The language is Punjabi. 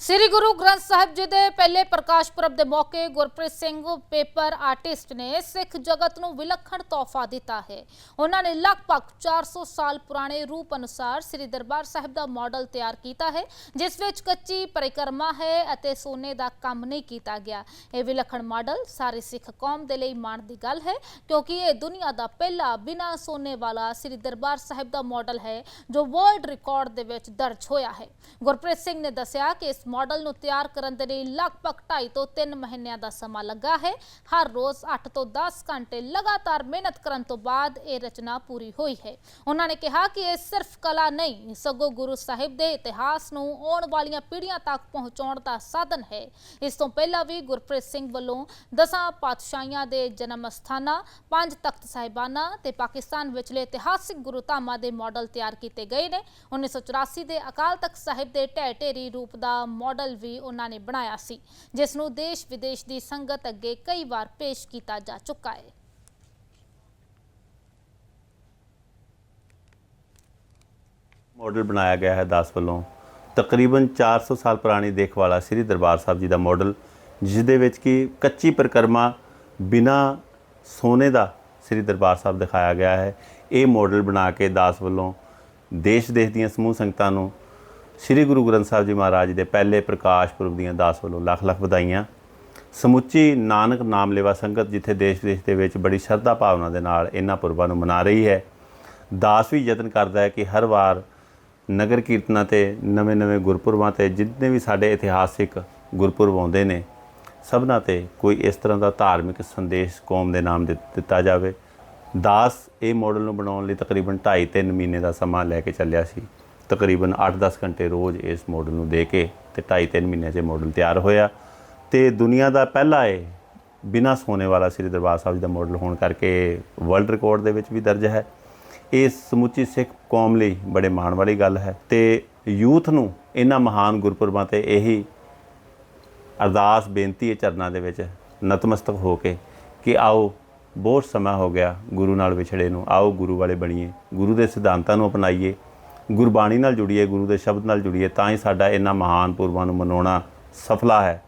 ਸ੍ਰੀ ਗੁਰੂ ਗ੍ਰੰਥ ਸਾਹਿਬ ਜੀ ਦੇ ਪਹਿਲੇ ਪ੍ਰਕਾਸ਼ ਪੁਰਬ ਦੇ ਮੌਕੇ ਗੁਰਪ੍ਰੀਤ ਸਿੰਘ, ਪੇਪਰ ਆਰਟਿਸਟ ਨੇ ਸਿੱਖ ਜਗਤ ਨੂੰ ਵਿਲੱਖਣ ਤੋਹਫਾ ਦਿੱਤਾ ਹੈ। ਉਹਨਾਂ ਨੇ ਲਗਭਗ 400 ਸਾਲ ਪੁਰਾਣੇ ਰੂਪ ਅਨੁਸਾਰ ਸ੍ਰੀ ਦਰਬਾਰ ਸਾਹਿਬ ਦਾ ਮਾਡਲ ਤਿਆਰ ਕੀਤਾ ਹੈ, ਜਿਸ ਵਿੱਚ ਕੱਚੀ ਪਰਿਕਰਮਾ ਹੈ ਅਤੇ ਸੋਨੇ ਦਾ ਕੰਮ ਨਹੀਂ ਕੀਤਾ ਗਿਆ। ਇਹ ਵਿਲੱਖਣ ਮਾਡਲ ਸਾਰੇ ਸਿੱਖ ਕੌਮ ਦੇ ਲਈ ਮਾਣ ਦੀ ਗੱਲ ਹੈ, ਕਿਉਂਕਿ ਇਹ ਦੁਨੀਆ ਦਾ ਪਹਿਲਾ ਬਿਨਾਂ ਸੋਨੇ ਵਾਲਾ ਸ੍ਰੀ ਦਰਬਾਰ ਸਾਹਿਬ ਦਾ ਮਾਡਲ ਹੈ, ਜੋ ਵਰਲਡ ਰਿਕਾਰਡ ਦੇ ਵਿੱਚ ਦਰਜ ਹੋਇਆ ਹੈ। ਗੁਰਪ੍ਰੀਤ ਸਿੰਘ ਨੇ ਦੱਸਿਆ ਕਿ ਇਸ ਮਾਡਲ ਨੂੰ ਤਿਆਰ ਕਰਨ ਦੇ ਲਈ ਲਗਭਗ 2.5 ਤੋਂ 3 ਮਹੀਨਿਆਂ ਦਾ ਸਮਾਂ ਲੱਗਾ ਹੈ। ਹਰ ਰੋਜ਼ 8 ਤੋਂ 10 ਘੰਟੇ ਲਗਾਤਾਰ ਮਿਹਨਤ ਕਰਨ ਤੋਂ ਬਾਅਦ ਇਹ ਰਚਨਾ ਪੂਰੀ ਹੋਈ ਹੈ। ਉਹਨਾਂ ਨੇ ਕਿਹਾ ਕਿ ਇਹ ਸਿਰਫ ਕਲਾ ਨਹੀਂ, ਸਗੋਂ ਗੁਰੂ ਸਾਹਿਬ ਦੇ ਇਤਿਹਾਸ ਨੂੰ ਆਉਣ ਵਾਲੀਆਂ ਪੀੜ੍ਹੀਆਂ ਤੱਕ ਪਹੁੰਚਾਉਣ ਦਾ ਸਾਧਨ ਹੈ। ਇਸ ਤੋਂ ਪਹਿਲਾਂ ਵੀ ਗੁਰਪ੍ਰੀਤ ਸਿੰਘ ਵੱਲੋਂ ਦਸਾਂ ਪਾਤਸ਼ਾਹੀਆਂ ਦੇ ਜਨਮ ਅਸਥਾਨਾਂ ਪੰਜ ਤਖਤ ਸਾਹਿਬਾਨਾਂ ਤੇ ਪਾਕਿਸਤਾਨ ਵਿਚਲੇ ਇਤਿਹਾਸਿਕ ਗੁਰੂ ਧਾਮਾਂ ਦੇ ਮਾਡਲ ਤਿਆਰ ਕੀਤੇ ਗਏ ਨੇ। 1984 ਦੇ ਅਕਾਲ ਤਖਤ ਸਾਹਿਬ ਦੇ ਢਹਿ ਢੇਰੀ ਰੂਪ ਦਾ ਮਾਡਲ ਵੀ ਉਹਨਾਂ ਨੇ ਬਣਾਇਆ ਸੀ, ਜਿਸ ਨੂੰ ਦੇਸ਼ ਵਿਦੇਸ਼ ਦੀ ਸੰਗਤ ਅੱਗੇ ਕਈ ਵਾਰ ਪੇਸ਼ ਕੀਤਾ ਜਾ ਚੁੱਕਾ ਹੈ। ਮਾਡਲ ਬਣਾਇਆ ਗਿਆ ਹੈ ਦਾਸ ਵੱਲੋਂ। ਤਕਰੀਬਨ 400 ਸਾਲ ਪੁਰਾਣੀ ਦੇਖਵਾਲਾ ਸ੍ਰੀ ਦਰਬਾਰ ਸਾਹਿਬ ਜੀ ਦਾ ਮਾਡਲ ਜਿਸ ਦੇ ਵਿੱਚ ਕਿ ਕੱਚੀ ਪ੍ਰਕਰਮਾ ਬਿਨਾ ਸੋਨੇ ਦਾ ਸ੍ਰੀ ਦਰਬਾਰ ਸਾਹਿਬ ਦਿਖਾਇਆ ਗਿਆ ਹੈ। ਇਹ ਮਾਡਲ ਬਣਾ ਕੇ ਦਾਸ ਵੱਲੋਂ ਦੇਸ਼ ਦੇਸ਼ ਦੀਆਂ ਸਮੂਹ ਸੰਗਤਾਂ ਨੂੰ ਸ੍ਰੀ ਗੁਰੂ ਗ੍ਰੰਥ ਸਾਹਿਬ ਜੀ ਮਹਾਰਾਜ ਦੇ ਪਹਿਲੇ ਪ੍ਰਕਾਸ਼ ਪੁਰਬ ਦੀਆਂ ਦਾਸ ਵੱਲੋਂ ਲੱਖ ਲੱਖ ਵਧਾਈਆਂ। ਸਮੁੱਚੀ ਨਾਨਕ ਨਾਮ ਲੇਵਾ ਸੰਗਤ ਜਿੱਥੇ ਦੇਸ਼ ਵਿਦੇਸ਼ ਦੇ ਵਿੱਚ ਬੜੀ ਸ਼ਰਧਾ ਭਾਵਨਾ ਦੇ ਨਾਲ ਇਹਨਾਂ ਪੁਰਬਾਂ ਨੂੰ ਮਨਾ ਰਹੀ ਹੈ, ਦਾਸ ਵੀ ਯਤਨ ਕਰਦਾ ਹੈ ਕਿ ਹਰ ਵਾਰ ਨਗਰ ਕੀਰਤਨਾਂ ਤੇ, ਨਵੇਂ-ਨਵੇਂ ਗੁਰਪੁਰਬਾਂ ਤੇ ਜਿੰਨੇ ਵੀ ਸਾਡੇ ਇਤਿਹਾਸਿਕ ਗੁਰਪੁਰਬ ਆਉਂਦੇ ਨੇ, ਸਭਨਾਂ ਤੇ ਕੋਈ ਇਸ ਤਰ੍ਹਾਂ ਦਾ ਧਾਰਮਿਕ ਸੰਦੇਸ਼ ਕੌਮ ਦੇ ਨਾਮ ਦਿੱ- ਦਿੱਤਾ ਜਾਵੇ। ਦਾਸ ਇਹ ਮਾਡਲ ਨੂੰ ਬਣਾਉਣ ਲਈ ਤਕਰੀਬਨ 2.5-3 ਮਹੀਨੇ ਦਾ ਸਮਾਂ ਲੈ ਕੇ ਚੱਲਿਆ ਸੀ। ਤਕਰੀਬਨ 8-10 ਘੰਟੇ ਰੋਜ਼ ਇਸ ਮਾਡਲ ਨੂੰ ਦੇ ਕੇ ਤੇ 2.5-3 ਮਹੀਨਿਆਂ 'ਚ ਇਹ ਮਾਡਲ ਤਿਆਰ ਹੋਇਆ। ਤੇ ਦੁਨੀਆ ਦਾ ਪਹਿਲਾ ਇਹ ਬਿਨਾ ਸੋਨੇ ਵਾਲਾ ਸ੍ਰੀ ਦਰਬਾਰ ਸਾਹਿਬ ਜੀ ਦਾ ਮਾਡਲ ਹੋਣ ਕਰਕੇ ਵਰਲਡ ਰਿਕਾਰਡ ਦੇ ਵਿੱਚ ਵੀ ਦਰਜ ਹੈ। ਇਹ ਸਮੁੱਚੀ ਸਿੱਖ ਕੌਮ ਲਈ ਬੜੇ ਮਾਣ ਵਾਲੀ ਗੱਲ ਹੈ ਤੇ ਯੂਥ ਨੂੰ ਇਹਨਾਂ ਮਹਾਨ ਗੁਰਪੁਰਬਾਂ ਤੇ ਇਹੀ ਅਰਦਾਸ, ਬੇਨਤੀ ਹੈ ਚਰਨਾਂ ਦੇ ਵਿੱਚ ਨਤਮਸਤਕ ਹੋ ਕੇ ਕਿ ਆਓ, ਬਹੁਤ ਸਮਾਂ ਹੋ ਗਿਆ ਗੁਰੂ ਨਾਲ ਵਿਛੜੇ ਨੂੰ, ਆਓ ਗੁਰੂ ਵਾਲੇ ਬਣੀਏ, ਗੁਰੂ ਦੇ ਸਿਧਾਂਤਾਂ ਨੂੰ ਅਪਣਾਈਏ। ਗੁਰਬਾਣੀ ਨਾਲ ਜੁੜੀਏ ਗੁਰੂ ਦੇ ਸ਼ਬਦ ਨਾਲ ਜੁੜੀਏ ਤਾਂ ਹੀ ਸਾਡਾ ਇਹਨਾਂ ਮਹਾਨ ਪੁਰਬਾਂ ਨੂੰ ਮਨਾਉਣਾ ਸਫਲਾ ਹੈ।